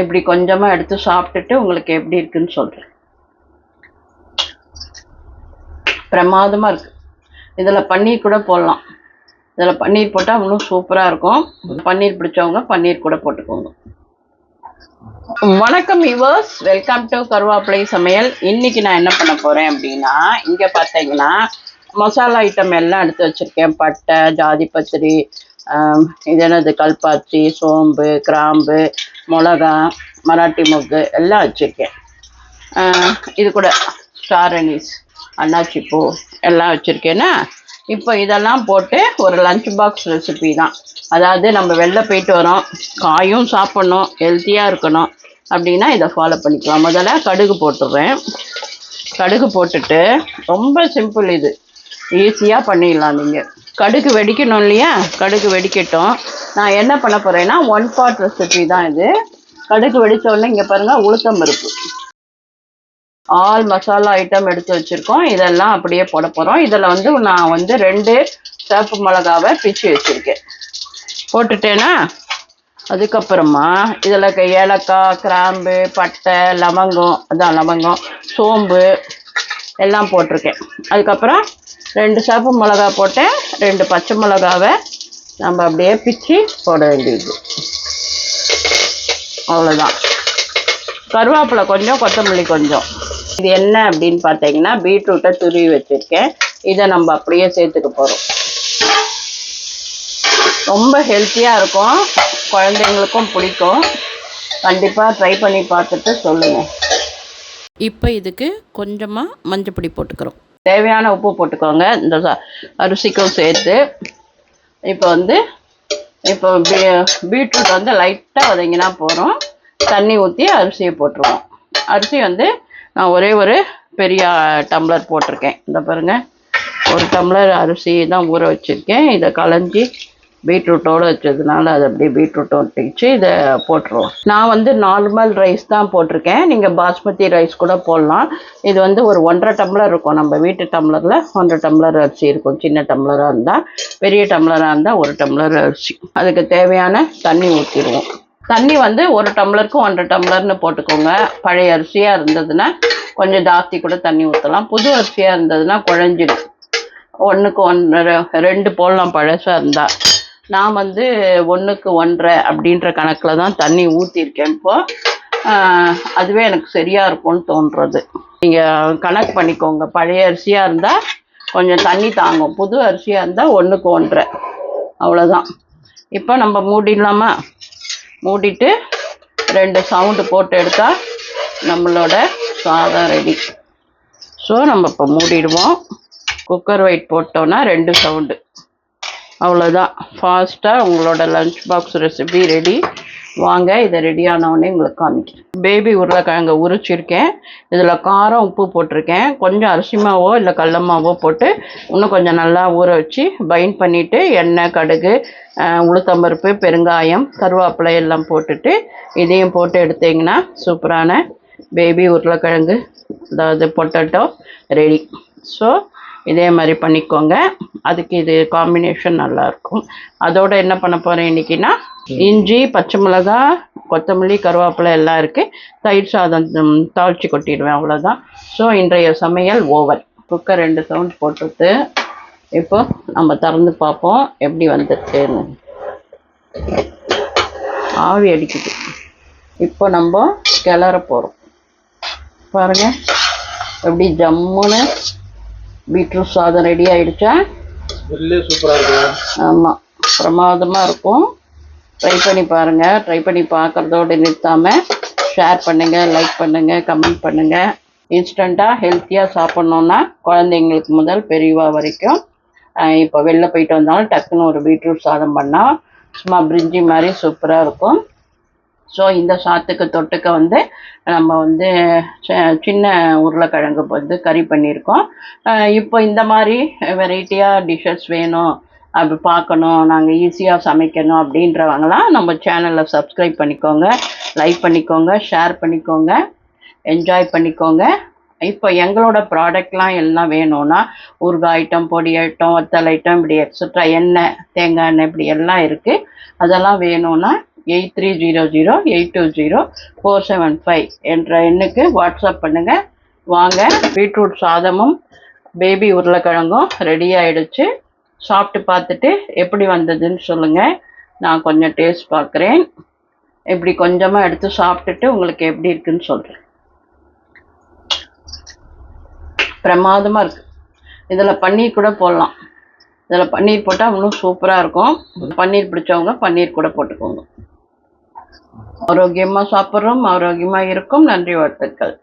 இப்படி கொஞ்சமாக எடுத்து சாப்பிட்டுட்டு உங்களுக்கு எப்படி இருக்குன்னு சொல்கிறேன் பிரமாதமாக இருக்கு. இதில் பன்னீர் கூட போடலாம். இதில் பன்னீர் போட்டால் இன்னும் சூப்பராக இருக்கும். பன்னீர் பிடிச்சவங்க பன்னீர் கூட போட்டுக்கோங்க. வணக்கம் யுவர்ஸ் வெல்கம் டு கருவாப்பிலை சமையல். இன்னைக்கு நான் என்ன பண்ண போகிறேன் அப்படின்னா இங்கே பார்த்தீங்கன்னா மசாலா ஐட்டம் எல்லாம் எடுத்து வச்சுருக்கேன். பட்டை ஜாதி பத்திரி இது என்னது? கல்பாச்சி சோம்பு கிராம்பு மிளகா மராட்டி மொக்கு எல்லாம் வச்சுருக்கேன். இது கூட ஸ்டார் அனீஸ் அன்னாச்சி பூ எல்லாம் வச்சுருக்கேன்னா இப்போ இதெல்லாம் போட்டு ஒரு லஞ்ச் பாக்ஸ் ரெசிபி தான். அதாவது நம்ம வெளில போயிட்டு வரோம் காயும் சாப்பிட்ணும் ஹெல்த்தியாக இருக்கணும் அப்படின்னா இதை ஃபாலோ பண்ணிக்கலாம். முதல்ல கடுகு போட்டுடுறேன். கடுகு போட்டுட்டு ரொம்ப சிம்பிள் இது. ஈஸியாக பண்ணிடலாம் நீங்கள் கடுகு வெடிக்கணும் இல்லையா? கடுகு வெடிக்கட்டும். நான் என்ன பண்ண போகிறேன்னா ஒன் பார்ட் ரெசிபி தான் இது. கடுகு வெடிச்ச இங்கே பாருங்கள் உளுத்தம் பருப்பு. ஆல் மசாலா ஐட்டம் எடுத்து வச்சுருக்கோம். இதெல்லாம் அப்படியே போட போகிறோம் இதில் வந்து நான் வந்து ரெண்டு சிவப்பு மிளகாவை பிச்சு வச்சுருக்கேன். போட்டுட்டேன்னா அதுக்கப்புறமா இதில் ஏலக்காய் கிராம்பு பட்டை லவங்கம் அதான் லவங்கம் சோம்பு எல்லாம் போட்டிருக்கேன். அதுக்கப்புறம் ரெண்டு சாப்பு மிளகா போட்டேன் ரெண்டு பச்சை மிளகாவை நம்ம அப்படியே பிச்சு போட வேண்டியது. அவ்வளோதான் கருவேப்பிலை கொஞ்சம் கொத்தமல்லி கொஞ்சம். இது என்ன அப்படின்னு பார்த்தீங்கன்னா பீட்ரூட்டை துருவி வச்சுருக்கேன். இதை நம்ம அப்படியே சேர்த்துக்க போகிறோம் ரொம்ப ஹெல்த்தியாக இருக்கும். குழந்தைங்களுக்கும் பிடிக்கும். கண்டிப்பாக ட்ரை பண்ணி பார்த்துட்டு சொல்லுங்கள் இப்போ இதுக்கு கொஞ்சமாக மஞ்சப்பொடி போட்டுக்கிறோம். தேவையான உப்பு போட்டுக்கோங்க. இந்த ச- அரிசிக்கும் சேர்த்து. இப்போ வந்து இப்போ பீ- பீட்ரூட் வந்து லைட்டாக வதங்கினா போகிறோம் தண்ணி ஊற்றி அரிசியை போட்டுருவோம். அரிசி வந்து நான் ஒரே ஒரு பெரிய டம்ளர் போட்டிருக்கேன். இந்த பாருங்கள் ஒரு டம்ளர் அரிசி தான் ஊற வச்சுருக்கேன். இதை களைஞ்சி பீட்ரூட்டோடு வச்சதுனால அது அப்படியே பீட்ரூட்டோ ஒட்டிச்சு இதை போட்டுருவோம். நான் வந்து நார்மல் ரைஸ் தான் போட்டிருக்கேன். நீங்கள் பாஸ்மதி ரைஸ் கூட போடலாம். இது வந்து ஒரு ஒன்றரை டம்ளர் இருக்கும். நம்ம வீட்டு டம்ளரில் ஒன்றரை டம்ளர் அரிசி இருக்கும். சின்ன டம்ளராக இருந்தால் பெரிய டம்ளராக இருந்தால் ஒரு டம்ளர் அரிசி. அதுக்கு தேவையான தண்ணி ஊற்றிடுவோம் தண்ணி வந்து ஒரு டம்ளருக்கு ஒன்றரை டம்ளர்னு போட்டுக்கோங்க. பழைய அரிசியாக இருந்ததுன்னா கொஞ்சம் ஜாஸ்தி கூட தண்ணி ஊற்றலாம் புது அரிசியாக இருந்ததுன்னா குழஞ்சிடும். ஒன்றுக்கு ஒன்று ரெண்டு போடலாம் பழசாக இருந்தால் நான் வந்து ஒன்றுக்கு ஒன்றரை அப்படின்ற கணக்கில் தான் தண்ணி ஊற்றிருக்கேன் இப்போது அதுவே எனக்கு சரியாக இருக்கும்னு தோன்றுறது நீங்கள் கணக்கு பண்ணிக்கோங்க. பழைய அரிசியாக இருந்தால் கொஞ்சம் தண்ணி தாங்கும். புது அரிசியாக இருந்தால் ஒன்றுக்கு ஒன்றரை. அவ்வளோதான் இப்போ நம்ம மூடிடலாமா? மூடிட்டு ரெண்டு சவுண்டு போட்டு எடுத்தால் நம்மளோட சாதம் ரெடி ஸோ நம்ம இப்போ மூடிடுவோம். குக்கர் வெயிட் போட்டோன்னா ரெண்டு சவுண்டு அவ்வளோதான் ஃபாஸ்ட்டாக உங்களோட லஞ்ச் பாக்ஸ் ரெசிபி ரெடி வாங்க இதை ரெடியானவுடனே உங்களுக்கு காமிக்கிறேன். பேபி உருளைக்கிழங்க உரிச்சிருக்கேன். இதில் காரம் உப்பு போட்டிருக்கேன். கொஞ்சம் அரிசி மாவோ இல்லை கடல மாவோ போட்டு இன்னும் கொஞ்சம் நல்லா ஊற வச்சு பைண்ட் பண்ணிவிட்டு எண்ணெய் கடுகு உளுத்தம்பருப்பு பெருங்காயம் கருவேப்பிலை எல்லாம் போட்டுட்டு இதையும் போட்டு எடுத்தீங்கன்னா சூப்பரான பேபி உருளைக்கிழங்கு அதாவது பொட்டட்டோ ரெடி ஸோ இதே மாதிரி பண்ணிக்கோங்க. அதுக்கு இது காம்பினேஷன் நல்லாயிருக்கும் அதோட என்ன பண்ண போகிறேன் இன்னைக்குன்னா இஞ்சி பச்சை மிளகா கொத்தமல்லி கருவேப்பிலை எல்லாம் இருக்குது தயிர் சாதம் தாளித்து கொட்டிடுவேன் அவ்வளோதான் ஸோ இன்றைய சமையல் ஓவர் குக்கர் ரெண்டு சவுண்ட் போட்டுட்டு இப்போ நம்ம திறந்து பார்ப்போம் எப்படி வந்துருச்சுன்னு. ஆவி அடிக்குது. இப்போ நம்ம கிளற போகிறோம் பாருங்கள் எப்படி ஜம்முன்னு பீட்ரூட் சாதம் ரெடி இருக்கு ஆமாம் பிரமாதமாக இருக்கும். ட்ரை பண்ணி பாருங்கள் ட்ரை பண்ணி பார்க்குறதோடு நிறுத்தாமல் ஷேர் பண்ணுங்கள் லைக் பண்ணுங்கள் கமெண்ட் பண்ணுங்கள் இன்ஸ்டண்ட்டாக ஹெல்த்தியாக சாப்பிட்ணுன்னா குழந்தைங்களுக்கு முதல் பெரியவா வரைக்கும் இப்போ வெளில போயிட்டு வந்தாலும் டக்குன்னு ஒரு பீட்ரூட் சாதம் பண்ணால் சும்மா பிரிஞ்சி மாதிரி சூப்பராக இருக்கும். ஸோ இந்த சாத்துக்கு தொட்டுக்க வந்து நம்ம வந்து சின்ன உருளைக்கிழங்கு வந்து கறி பண்ணியிருக்கோம். இப்போ இந்த மாதிரி வெரைட்டியாக டிஷ்ஷஸ் வேணும் அப்படி பார்க்கணும் நாங்கள் ஈஸியாக சமைக்கணும் அப்படின்றவங்களாம் நம்ம சேனலில் சப்ஸ்கிரைப் பண்ணிக்கோங்க லைக் பண்ணிக்கோங்க ஷேர் பண்ணிக்கோங்க என்ஜாய் பண்ணிக்கோங்க. இப்போ எங்களோட ப்ராடக்ட்லாம் எல்லாம் வேணும்னா ஊறுகாய் ஐட்டம் பொடி ஐட்டம் வத்தல் ஐட்டம் இப்படி எக்ஸட்ரா எண்ணெய் தேங்காய் எண்ணெய் இப்படி எல்லாம் இருக்குது அதெல்லாம் வேணும்னா eight three zero zero eight two zero four seven five என்ற எண்ணுக்கு வாட்ஸ்அப் பண்ணுங்கள் வாங்க பீட்ரூட் சாதமும் பேபி உருளைக்கிழங்கும் ரெடி ஆயிடுச்சு. சாப்பிட்டு பார்த்துட்டு எப்படி வந்ததுன்னு சொல்லுங்கள் நான் கொஞ்சம் டேஸ்ட் பார்க்குறேன். இப்படி கொஞ்சமாக எடுத்து சாப்பிட்டுட்டு உங்களுக்கு எப்படி இருக்குன்னு சொல்கிறேன் பிரமாதமாக இருக்குது இதில் பன்னீர் கூட போடலாம். இதில் பன்னீர் போட்டால் இன்னும் சூப்பராக இருக்கும். பன்னீர் பிடிச்சவங்க பன்னீர் கூட போட்டுக்கோங்க. ஆரோக்கியமாக சாப்பிட்றோம் ஆரோக்கியமாக இருக்கும். நன்றி வாழ்த்துக்கள்.